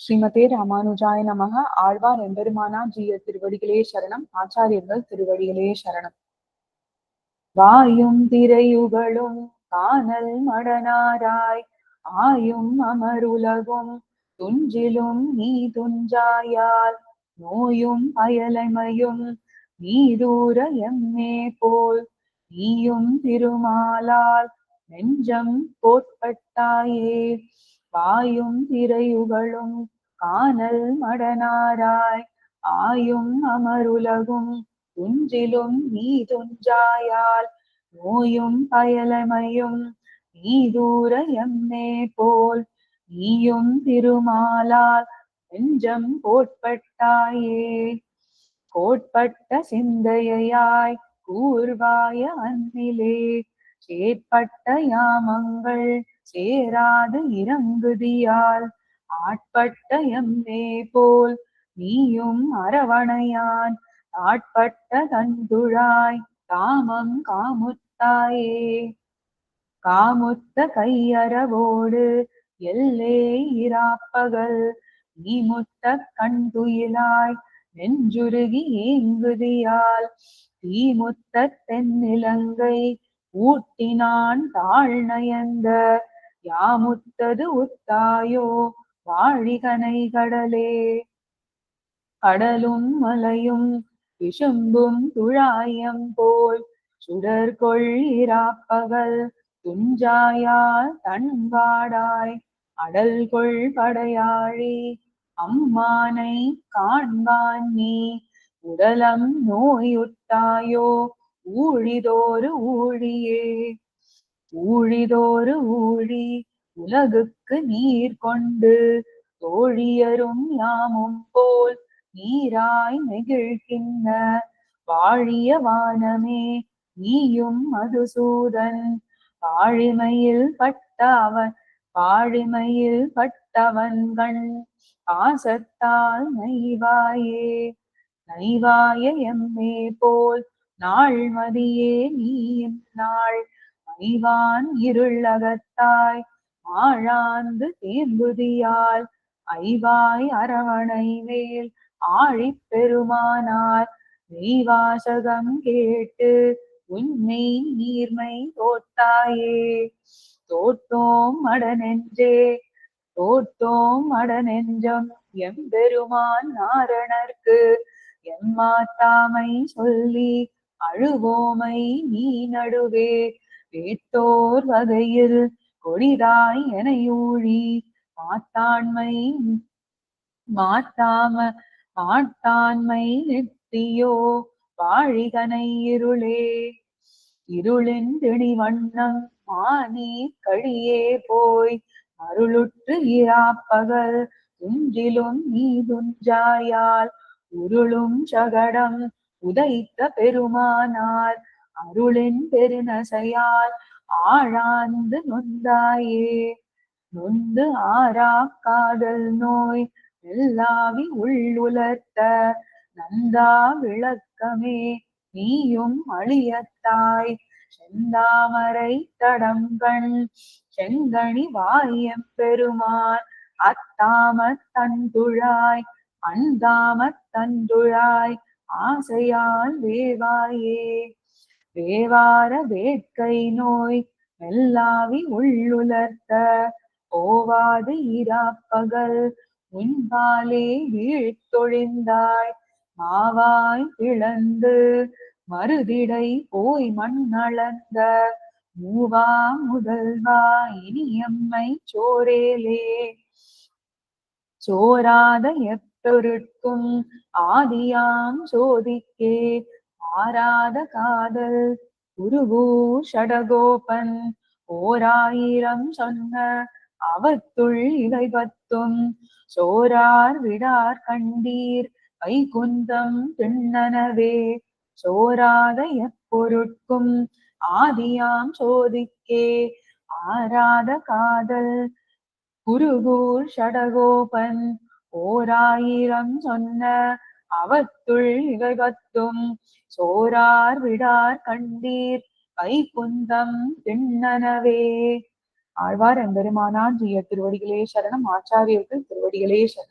ஸ்ரீமதே ராமானுஜாய நமக. ஆழ்வார் எம்பெருமானா ஜீய திருவடிகளே சரணம். ஆச்சாரியர்கள் திருவடிகளே சரணம். வாயும் திரையுகளும் காணல் மடனாராய் ஆயும் அமருலகும் துஞ்சிலும் நீ துஞ்சாயால். நோயும் அயலமையும் நீரூர எம்மே போல். நீயும் திருமாலால் நெஞ்சம் போட்பட்டாயே வாயும் திரையுகளும் காணல் மடனாராய் ஆயும் அமருலகும் துஞ்சிலும் நீ துஞ்சாயால் நோயும் பயலமையும் நீ தூர எம்மே போல். நீயும் திருமாலால் நெஞ்சம் கோட்பட்டாயே. கோட்பட்ட சிந்தையாய் கூர்வாய அன்னிலே சேட்பட்ட யாமங்கள் சேராது இறங்குதியால். ஆட்பட்ட எம்மே போல் நீயும் அரவணையான். ஆட்பட்ட தந்துழாய் காமம் காமுத்தாயே. காமுத்த கையறவோடு எல்லே இராப்பகல். நீ முத்த கண்துயிலாய் நெஞ்சுருகி ஏங்குதியால். தீமுத்த தென்னிலங்கை ஊட்டினான் தாழ் நயந்த. யாமுத்தது உத்தாயோ? வாழிகனை கடலே. கடலும் மலையும் விசும்பும் துழாயம் போல் சுடர்கொள் இராப்பகல். துஞ்சாயால் தன்வாடாய் அடல் கொள் படையாழி. அம்மானை காண்பான் நீ. உடலம் நோயுட்டாயோ? ஊழிதோறு ஊழியே. ஊழிதோறு ஊழி உலகுக்கு நீர் கொண்டு தோழியரும் யாமும் போல் நீராய் நெகிழ்கின்ற வாழிய வானமே நீயும் மதுசூதன். பாழிமையில் பட்ட அவன் பாழிமையில் பட்டவன் கண் பாசத்தால் நைவாயே. நைவாய எம்மே போல் நாள் மதியே நீ நாள். மைவான் இருள் அகத்தாய் ஆழாந்து தேம்புதியால். ஐவாய் அரவணை மேல் ஆழிப் பெருமானார். நெய்வாசகம் கேட்டு உன்னை நீர்மை தோட்டாயே தோட்டோம் அடனென்றே தோட்டோம் அடனெஞ்சம் எம்பெருமான் நாரணர்க்கு. எம்மாத்தாமை சொல்லி அழுவோமை நீ நடுவே வேட்டோர் வகையில் கொடிதாய் என ஊழி மாத்தாண்மை மாத்தாம மாட்டாண்மை நெட்டியோ வாழிகனை இருளே. இருளின் திணி வண்ணம் மானி கழியே போய் அருளுற்று இராப்பகல் துஞ்சிலும் நீ துஞ்சாயால் உருளும் சகடம் உதைத்த பெருமானார் அருளின் பெருநசையால் ஆழாந்து நொந்தாயே. நொந்து ஆறா காதல் நோய் எல்லாவி உள்ளுலர்த்த நந்தா விளக்கமே. நீயும் அழியத்தாய் செந்தாமரை தடங்கண் செங்கணி வாயம் பெருமான் அத்தாமத் தந்துழாய் அந்தாமத் தந்துழாய் ஆசையால் வேவாயே. வேவார வேட்கை நோய் மெல்லாவி உள்ளுலர்த்த ஓவாது இராப்பகல் உன்பாலே வீழ்த்தொழிந்தாய். மாவாய் இழந்து மறுதிடை போய் மண்ணளந்த. மூவா முதல்வா இனியம்மை சோரேலே. சோராத எப் எப்பொருட்கும் ஆதியாம் சோதிக்கே. ஆராத காதல் குருகூ ஷடகோபன். ஓராயிரம் சொன்ன அவத்துள் இவை பத்தும் சோரார் விடார் கண்டீர் வைகுந்தம் திண்ணனவே சோராத எப்பொருட்கும் ஆதியாம் சோதிக்கே. ஆராத காதல் குருகூர் ஷடகோபன். ஓராயிரம் சொன்ன அவத்துள் இவை சோரார் விடார் கண்டீர் வைகுந்தம் திண்ணனவே ஆழ்வார் எம்பெருமானான் ஜிய திருவடிகளே சரணம் ஆச்சாரியர்கள் திருவடிகளே சரணம்.